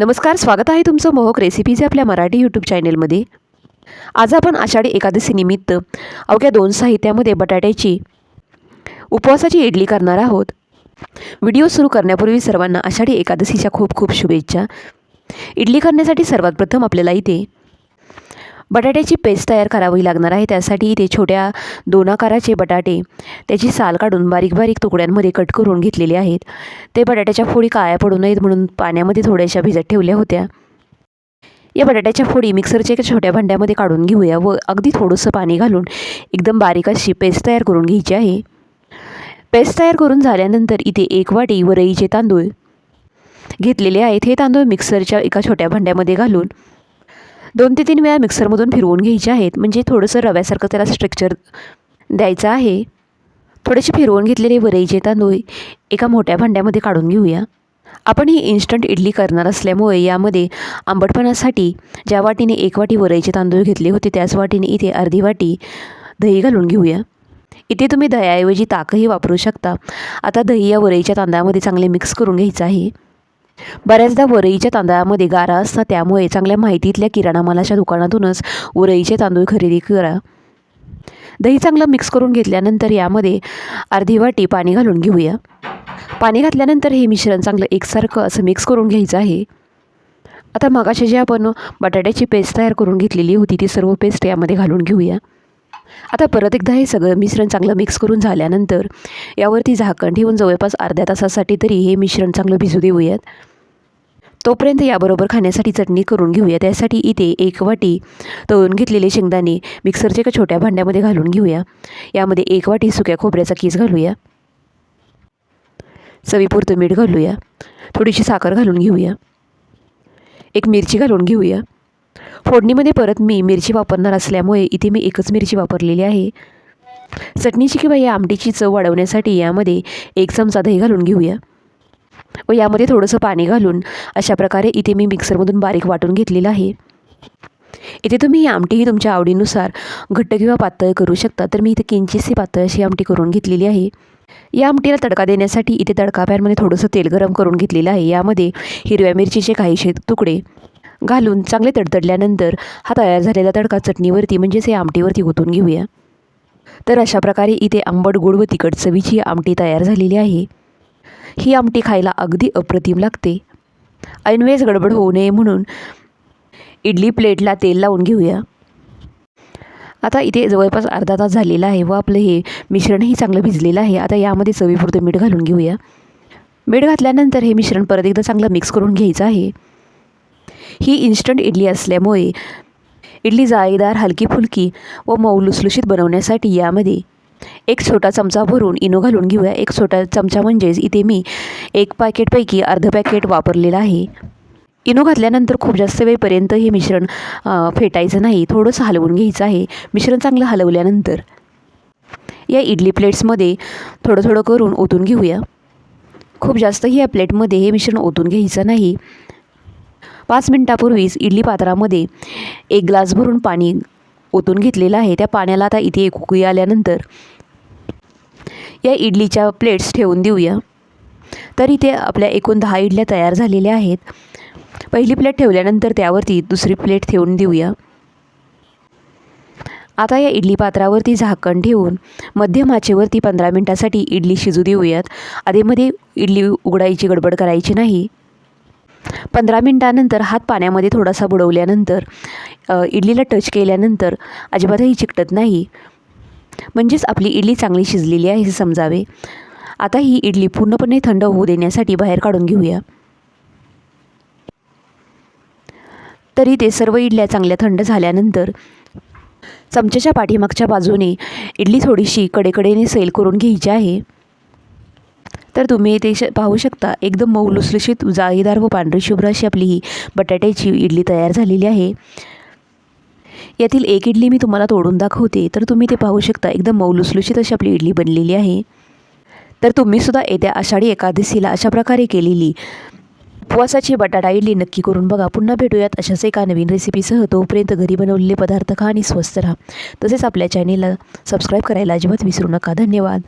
नमस्कार स्वागत आहे तुमचं मोहक रेसिपीज आपल्या मराठी यूट्यूब चॅनेलमध्ये आज आपण आषाढी एकादशी निमित्त अवघ्या दोन साहित्यामध्ये बटाट्याची उपवासाची इडली करणार आहोत. व्हिडिओ सुरू करण्यापूर्वी सर्वांना आषाढी एकादशीच्या खूप खूप शुभेच्छा. इडली करण्यासाठी सर्वात प्रथम आपल्याला इथे बटाट्याची पेस्ट तयार करावी लागणार आहे. त्यासाठी इथे छोट्या दोन आकाराचे बटाटे त्याची साल काढून बारीक बारीक तुकड्यांमध्ये कट करून घेतलेले आहेत. ते बटाट्याच्या फोडी काळ्या पडू नयेत म्हणून पाण्यामध्ये थोड्याशा भिजत ठेवल्या होत्या. या बटाट्याच्या फोडी मिक्सरच्या एका छोट्या भांड्यामध्ये काढून घेऊया व अगदी थोडंसं पाणी घालून एकदम बारीक अशी पेस्ट तयार करून घ्यायची आहे. पेस्ट तयार करून झाल्यानंतर इथे एक वाटी वरईचे तांदूळ घेतलेले आहेत. हे तांदूळ मिक्सरच्या एका छोट्या भांड्यामध्ये घालून दोन ते तीन वेळा मिक्सरमधून फिरवून घ्यायचे आहेत. म्हणजे थोडंसं रव्यासारखं त्याला स्ट्रक्चर द्यायचं आहे. थोडेसे फिरवून घेतलेले वरईचे तांदूळ एका मोठ्या भांड्यामध्ये काढून घेऊया. आपण ही इन्स्टंट इडली करणार असल्यामुळे यामध्ये आंबटपणासाठी ज्या वाटीने एक वाटी वरईचे तांदूळ घेतले होते त्याच वाटीने इथे अर्धी वाटी दही घालून घेऊया. इथे तुम्ही दह्याऐवजी ताकही वापरू शकता. आता दही या वरईच्या तांदळामध्ये चांगले मिक्स करून घ्यायचं आहे. बऱ्याचदा वरईच्या तांदळामध्ये गारा असतात त्यामुळे चांगल्या माहितीतल्या किराणा मालाच्या दुकानातूनच वरईचे तांदूळ खरेदी करा. दही चांगलं मिक्स करून घेतल्यानंतर यामध्ये अर्धी वाटी पाणी घालून घेऊया. पाणी घातल्यानंतर हे मिश्रण चांगलं एकसारखं असं मिक्स करून घ्यायचं आहे. आता मगाशी जे आपण बटाट्याची पेस्ट तयार करून घेतलेली होती ती सर्व पेस्ट यामध्ये घालून घेऊया. आता परत एकदा हे सगळं मिश्रण चांगलं मिक्स करून झाल्यानंतर यावरती झाकण ठेवून जवळपास अर्ध्या तासासाठी तरी हे मिश्रण चांगलं भिजू देऊयात. तोपर्यंत याबरोबर खाण्यासाठी चटणी करून घेऊया त्यासाठी इथे एक वाटी तळून घेतलेले शेंगदाणे मिक्सरच्या एका छोट्या भांड्यामध्ये घालून घेऊया. यामध्ये एक वाटी सुक्या खोबऱ्याचा कीस घालूया. चवीपुरतं मीठ घालूया. थोडीशी साखर घालून घेऊया. एक मिरची घालून घेऊया. फोडणीमध्ये परत मी मिरची वापरणार असल्यामुळे इथे मी एकच मिरची वापरलेली आहे. चटणीची किंवा या आमटीची चव वाढवण्यासाठी यामध्ये एक चमचा दही घालून घेऊया. व यामध्ये थोडंसं पाणी घालून अशा प्रकारे इथे मी मिक्सरमधून बारीक वाटून घेतलेलं आहे. इथे तुम्ही ही तुमच्या आवडीनुसार घट्ट किंवा पातळ करू शकता तर मी इथे किंचितशी पातळ अशी आमटी करून घेतलेली आहे. या आमटीला तडका देण्यासाठी इथे तडका पॅनमध्ये थोडंसं तेल गरम करून घेतलेलं आहे. यामध्ये हिरव्या मिरचीचे काहीशे तुकडे घालून चांगले तडतडल्यानंतर हा तयार झालेला तडका चटणीवरती म्हणजेच हे आमटीवरती ओतून घेऊया. तर अशा प्रकारे इथे आंबट गोड व तिखट चवीची आमटी तयार झालेली आहे. ही आमटी खायला अगदी अप्रतिम लागते. ऐनवेळेस गडबड होऊ नये म्हणून इडली प्लेटला तेल लावून घेऊया. आता इथे जवळपास अर्धा तास झालेला आहे व आपलं हे मिश्रणही चांगलं भिजलेलं आहे. आता यामध्ये चवीपुरतं मीठ घालून घेऊया. मीठ घातल्यानंतर हे मिश्रण परत एकदा चांगलं मिक्स करून घ्यायचं आहे. ही इन्स्टंट इडली असल्यामुळे इडली जाळीदार हलकी फुलकी व मऊ लुसलुशीत बनवण्यासाठी यामध्ये एक छोटा चमचा भरून इनो घालून घेऊया. एक छोटा चमचा म्हणजेच इथे मी एक पॅकेटपैकी अर्ध पॅकेट वापरलेलं आहे. इनो घातल्यानंतर खूप जास्त वेळपर्यंत हे मिश्रण फेटायचं नाही. थोडंसं हलवून घ्यायचं आहे. मिश्रण चांगलं हलवल्यानंतर या इडली प्लेट्समध्ये थोडं थोडं करून ओतून घेऊया. खूप जास्तही या प्लेटमध्ये हे मिश्रण ओतून घ्यायचं नाही. पाच मिनटापूर्वीच इडली पात्रामध्ये एक ग्लास भरून पाणी ओतून घेतलेलं आहे. त्या पाण्याला आता इथे एक उकळी आल्यानंतर या इडलीच्या प्लेट्स ठेवून देऊया. तर इथे आपल्या एकूण दहा इडल्या तयार झालेल्या आहेत. पहिली प्लेट ठेवल्यानंतर त्यावरती दुसरी प्लेट ठेवून देऊया. आता या इडली पात्रावरती झाकण ठेवून मध्यम आचेवरती पंधरा मिनटासाठी इडली शिजू देऊयात. आधीमध्ये इडली उघडायची गडबड करायची नाही. पंधरा मिनटानंतर हात पाण्यामध्ये थोडासा बुडवल्यानंतर इडलीला टच केल्यानंतर अजिबातही चिकटत नाही. म्हणजेच आपली इडली चांगली शिजलेली आहे हे समजावे. आता ही इडली पूर्णपणे थंड होऊ देण्यासाठी बाहेर काढून घेऊया. तरी ते सर्व इडल्या चांगल्या थंड झाल्यानंतर चमच्याच्या पाठीमागच्या बाजूने इडली थोडीशी कडेकडेने सेल करून घ्यायची आहे. तर तुम्ही ते श पाहू शकता. एकदम मऊ लुसलुशीत जाळीदार व पांढरी शुभ्र अशी आपली ही बटाट्याची इडली तयार झालेली आहे. यातील एक इडली मी तुम्हाला तोडून दाखवते. तर तुम्ही ते पाहू शकता. एकदम मऊ लुसलुशीत अशी आपली इडली बनलेली आहे. तर तुम्हीसुद्धा येत्या आषाढी एकादशीला अशा प्रकारे केलेली उपवासाची बटाटा इडली नक्की करून बघा. पुन्हा भेटूयात अशाच एका नवीन रेसिपीसह तोपर्यंत घरी बनवलेले पदार्थ खा आणि स्वस्त राहा. तसेच आपल्या चॅनेलला सबस्क्राईब करायला अजिबात विसरू नका. धन्यवाद.